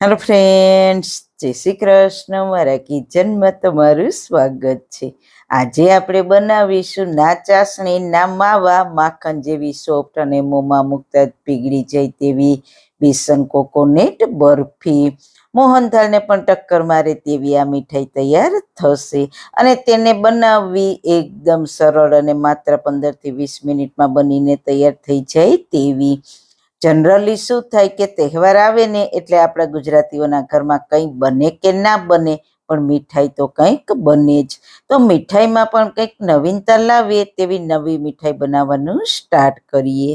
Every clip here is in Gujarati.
હેલો ફ્રેન્ડ્સ જય શ્રી કૃષ્ણ. મારા કિચનમાં તમારું સ્વાગત છે. આજે આપણે બનાવીશું ના ચાસણી ના માવા માખણ જેવી સોફ્ટ અને મોંમાં મૂકતા જ પીગળી જાય તેવી બેસન કોકોનેટ બરફી. મોહનથાળને પણ ટક્કર મારે તેવી આ મીઠાઈ તૈયાર થશે અને તેને બનાવવી એકદમ સરળ અને માત્ર પંદરથી વીસ મિનિટમાં બનીને તૈયાર થઈ જાય તેવી. જનરલી શું થાય કે તહેવાર આવે ને એટલે આપણા ગુજરાતીઓના ઘરમાં કંઈ બને કે ના બને, પણ મીઠાઈ તો કંઈક બને જ. તો મીઠાઈમાં પણ કંઈક નવીનતા લાવીએ તેવી નવી મીઠાઈ બનાવવાનું સ્ટાર્ટ કરીએ.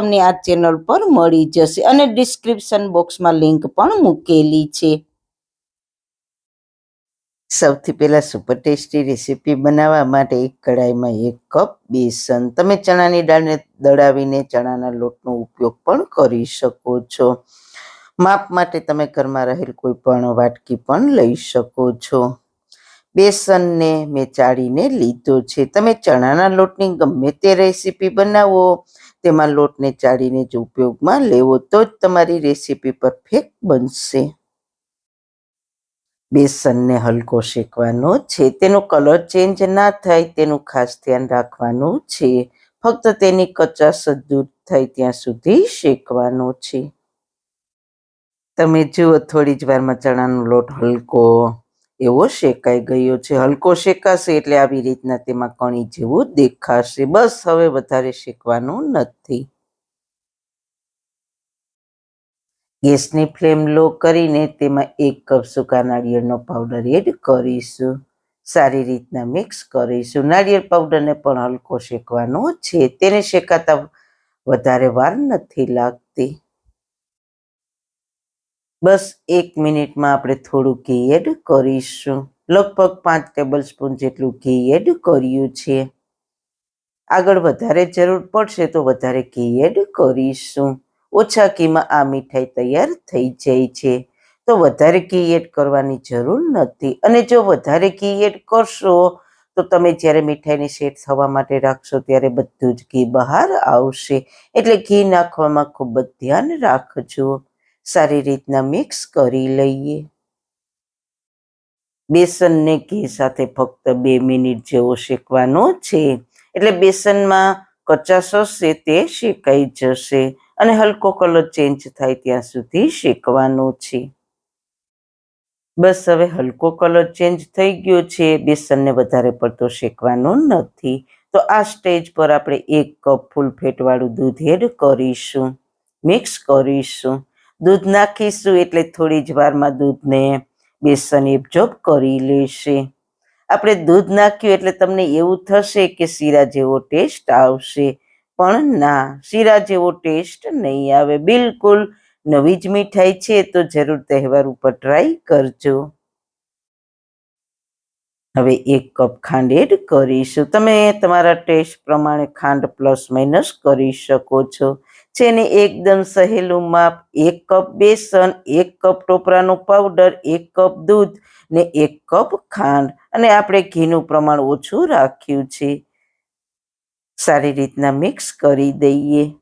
તમને આ ચેનલ પર મળી જશે અને ડિસ્ક્રિપ્શન બોક્સમાં લિંક પણ મૂકેલી છે. સૌથી પહેલા સુપર ટેસ્ટી રેસીપી બનાવવા માટે એક કઢાઈમાં એક કપ બેસન. તમે ચણાની દાળને દળાવીને ચણાના લોટનો ઉપયોગ પણ કરી શકો છો. માપ માટે તમે ઘરમાં રહેલ કોઈ પણ વાટકી પણ લઈ શકો છો. બેસનને મેં ચાળીને લીધો છે. તમે ચણાના લોટની ગમે તે રેસીપી બનાવો. તેમાં લોટને ચાળીને જ ઉપયોગમાં લેવો તો જ તમારી રેસીપી પરફેક્ટ બનશે. બેસનને હલકો શેકવાનો છે. તેનો કલર ચેન્જ ના થાય તેનું ખાસ ધ્યાન રાખવાનું છે. ફક્ત તેની કચાશ દૂર થાય ત્યાં સુધી શેકવાનો છે. તમે જુઓ, થોડી જ વારમાં ચણાનો લોટ હલકો એવો શેકાઈ ગયો છે. હલકો શેકાશે એટલે આવી રીતના તેમાં કણી જેવું દેખાશે. બસ હવે વધારે શેકવાનું નથી. ગેસની ફ્લેમ લો કરીને તેમાં એક કપ સૂકા નાળિયેરનો પાવડર એડ કરીશું. સારી રીતના મિક્સ કરીશું. નાળિયેર પાવડરને પણ હલકો શેકવાનો છે. તેને શેકાતા વધારે વાર નથી લાગતી. બસ એક મિનિટમાં આપણે થોડું ઘી એડ કરીશું. લગભગ પાંચ ટેબલ સ્પૂન જેટલું ઘી એડ કર્યું છે. આગળ વધારે જરૂર પડશે તો વધારે ઘી એડ કરીશું. ઓછા ઘીમાં આ મીઠાઈ તૈયાર થઈ જાય છે. તો વધારે ઘી એડ કરવાની જરૂર નથી. અને જો વધારે ઘી એડ કરશો, તો તમે જ્યારે મીઠાઈને સેટ થવા માટે રાખશો ત્યારે બધું જ ઘી બહાર આવશે. એટલે ઘી નાખવામાં ખૂબ જ ધ્યાન રાખજો. સારી રીતના મિક્સ કરી લઈએ. બેસનને ઘી સાથે ફક્ત બે મિનિટ જેવો શેકવાનો છે. એટલે બેસનમાં કચાશ હશે તે શેકાઈ જશે અને હલકો કલર ચેન્જ થાય ત્યાં સુધી શેકવાનો છે. બસ હવે હલકો કલર ચેન્જ થઈ ગયો છે. બેસનને વધારે પડતો શેકવાનો નથી. તો આ સ્ટેજ પર આપણે એક કપ ફૂલ ફેટવાળું દૂધ એડ કરીશું. મિક્સ કરીશું. દૂધ નાખીશું એટલે થોડી જ વારમાં દૂધને બેસન એબ્ઝોર્બ કરી લેશે. આપણે દૂધ નાખ્યું એટલે તમને એવું થશે કે શીરા જેવો ટેસ્ટ આવશે. પણ ના, શીરા જેવો ટેસ્ટ નહીં આવે. બિલકુલ નવી જ મીઠાઈ છે, તો જરૂર તહેવાર ઉપર ટ્રાય કરજો. હવે એક કપ ખાંડ એડ કરીશું. તમે તમારા ટેસ્ટ પ્રમાણે ખાંડ પ્લસ માઇનસ કરી શકો છો. જેને એકદમ સહેલું માપ, એક કપ બેસન, એક કપ ટોપરાનો પાવડર એક કપ દૂધ ને એક કપ ખાંડ. અને આપણે ઘીનું પ્રમાણ ઓછું રાખ્યું છે. સારી રીતના મિક્સ કરી દઈએ.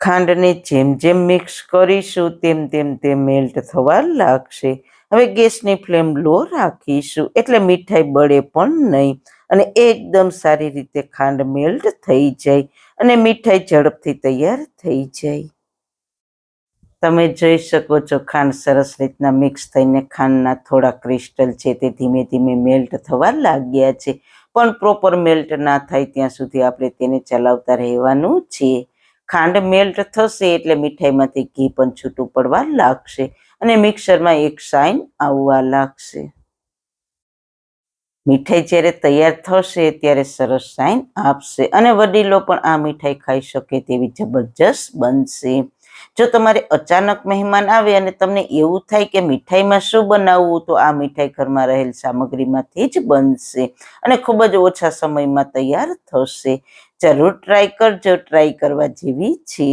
ખાંડને જેમ જેમ મિક્સ કરીશું, તેમ તેમ તે મેલ્ટ થવા લાગશે. હવે ગેસની ફ્લેમ લો રાખીશું. એટલે મીઠાઈ બળે પણ નહીં. અને એકદમ સારી રીતે ખાંડ મેલ્ટ થઈ જાય અને મીઠાઈ ઝડપથી તૈયાર થઈ જાય. તમે જોઈ શકો છો ખાંડ સરસ રીતના મિક્સ થઈને ખાંડના થોડા ક્રિસ્ટલ છે તે ધીમે ધીમે મેલ્ટ થવા લાગ્યા છે. પણ પ્રોપર મેલ્ટ ના થાય ત્યાં સુધી આપણે તેને ચલાવતા રહેવાનું છે. ખાંડ મેલ્ટ થશે એટલે મીઠાઈમાંથી ઘી પણ છૂટું પડવા લાગશે અને મિક્સરમાં એક સાઈન આવવા લાગશે. મીઠાઈ જ્યારે તૈયાર થશે ત્યારે સરસ સાઈન આપશે અને વડીલો પણ આ મીઠાઈ ખાઈ શકે તેવી જબરજસ્ત બનશે. જો તમારે અચાનક મહેમાન આવે અને તમને એવું થાય કે મીઠાઈમાં શું બનાવવું, તો આ મીઠાઈ ઘરમાં રહેલ સામગ્રીમાંથી જ બનશે અને ખૂબ જ ઓછા સમયમાં તૈયાર થશે. જરૂર ટ્રાય કરજો ટ્રાય કરવા જેવી છે.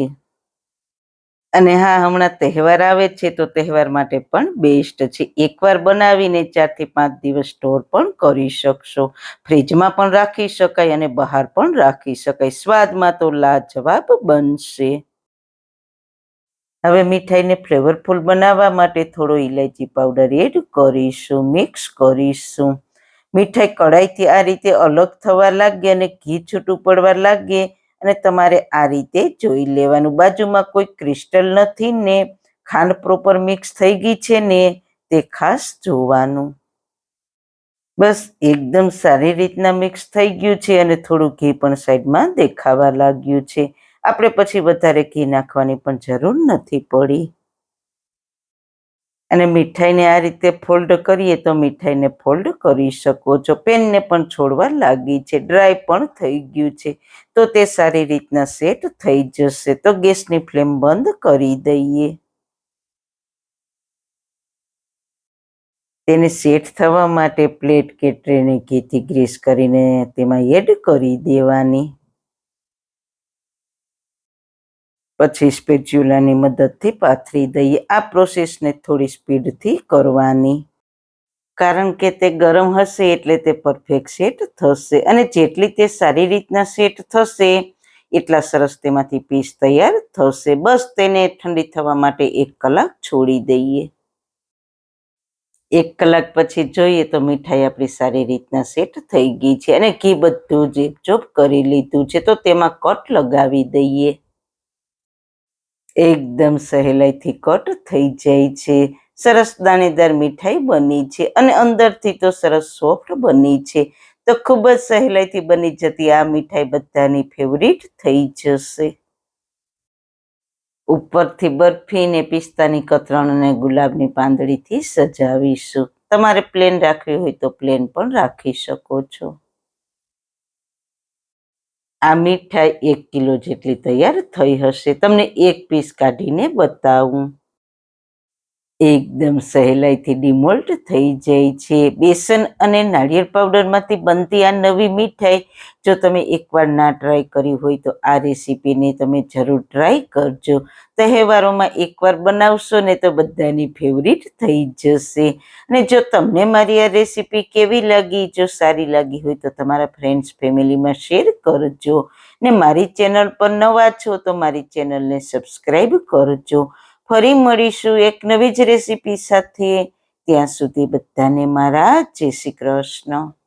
અને હા, હમણાં તહેવાર આવે છે તો તહેવાર માટે પણ બેસ્ટ છે. એકવાર બનાવીને ચારથી પાંચ દિવસ સ્ટોર પણ કરી શકશો. ફ્રીજમાં પણ રાખી શકાય અને બહાર પણ રાખી શકાય. સ્વાદમાં તો લાજવાબ બનશે. હવે મીઠાઈને ફ્લેવરફુલ બનાવવા માટે થોડો ઇલાયચી પાવડર એડ કરીશું મિક્સ કરીશું. મીઠાઈ કઢાઈથી આ રીતે અલગ થવા લાગે અને ઘી છૂટું પડવા લાગે. અને તમારે આ રીતે જોઈ લેવાનું. બાજુમાં કોઈ ક્રિસ્ટલ નથી ને ખાંડ પ્રોપર મિક્સ થઈ ગઈ છે ને તે ખાસ જોવાનું. બસ એકદમ સારી રીતના મિક્સ થઈ ગયું છે અને થોડું ઘી પણ સાઈડમાં દેખાવા લાગ્યું છે. આપણે પછી વધારે ઘી નાખવાની પણ જરૂર નથી પડી. અને મીઠાઈને આ રીતે ફોલ્ડ કરીએ તો મીઠાઈને ફોલ્ડ કરી શકો છો. પેનને પણ છોડવા લાગી છે. ડ્રાય પણ થઈ ગયું છે. તો તે સારી રીતના સેટ થઈ જશે. તો ગેસની ફ્લેમ બંધ કરી દઈએ. તેને સેટ થવા માટે પ્લેટ કે ટ્રેને ઘીથી ગ્રીસ કરીને તેમાં એડ કરી દેવાની. પછી સ્પેચ્યુલાની મદદથી પાથરી દઈએ. આ પ્રોસેસને થોડી સ્પીડથી કરવાની. કારણ કે તે ગરમ હશે એટલે તે પરફેક્ટ સેટ થશે. અને જેટલી તે સારી રીતના સેટ થશે, એટલા સરસ તેમાંથી પીસ તૈયાર થશે. બસ તેને ઠંડી થવા માટે એક કલાક છોડી દઈએ. એક કલાક પછી જોઈએ તો મીઠાઈ આપણી સારી રીતના સેટ થઈ ગઈ છે. અને ઘી બધું જેપચોપ કરી લીધું છે. તો તેમાં કટ લગાવી દઈએ. એકદમ સહેલાઈથી કટ થઈ જાય છે. સરસ દાણેદાર મીઠાઈ બની છે અને અંદરથી તો સરસ સોફ્ટ બની છે. તો ખૂબ જ સહેલાઈથી બની જતી આ મીઠાઈ બધાની ફેવરિટ થઈ જશે. ઉપરથી બરફી ને પિસ્તાની કતરણ અને ગુલાબની પાંદડીથી સજાવીશું. તમારે પ્લેન રાખવી હોય તો પ્લેન પણ રાખી શકો છો. આ મીઠાઈ એક કિલો જેટલી તૈયાર થઈ હશે. તમને એક પીસ કાઢીને બતાવું. એકદમ સહેલાઈથી ડિમોલ્ટ થઈ જાય છે. બેસન અને નાળિયેર પાવડરમાંથી બનતી આ નવી મીઠાઈ, જો તમે એકવાર ના ટ્રાય કરી હોય તો આ રેસીપીને તમે જરૂર ટ્રાય કરજો. તહેવારોમાં એકવાર બનાવશો ને તો બધાની ફેવરિટ થઈ જશે. અને જો તમને મારી આ રેસીપી કેવી લાગી, જો સારી લાગી હોય તો તમારા ફ્રેન્ડ્સ, ફેમિલીમાં શેર કરજો. ને મારી ચેનલ પર નવા છો તો મારી ચેનલને સબસ્ક્રાઈબ કરજો. ફરી મળીશું એક નવી જ રેસીપી સાથે. ત્યાં સુધી બધાને મારા જય શ્રી કૃષ્ણ.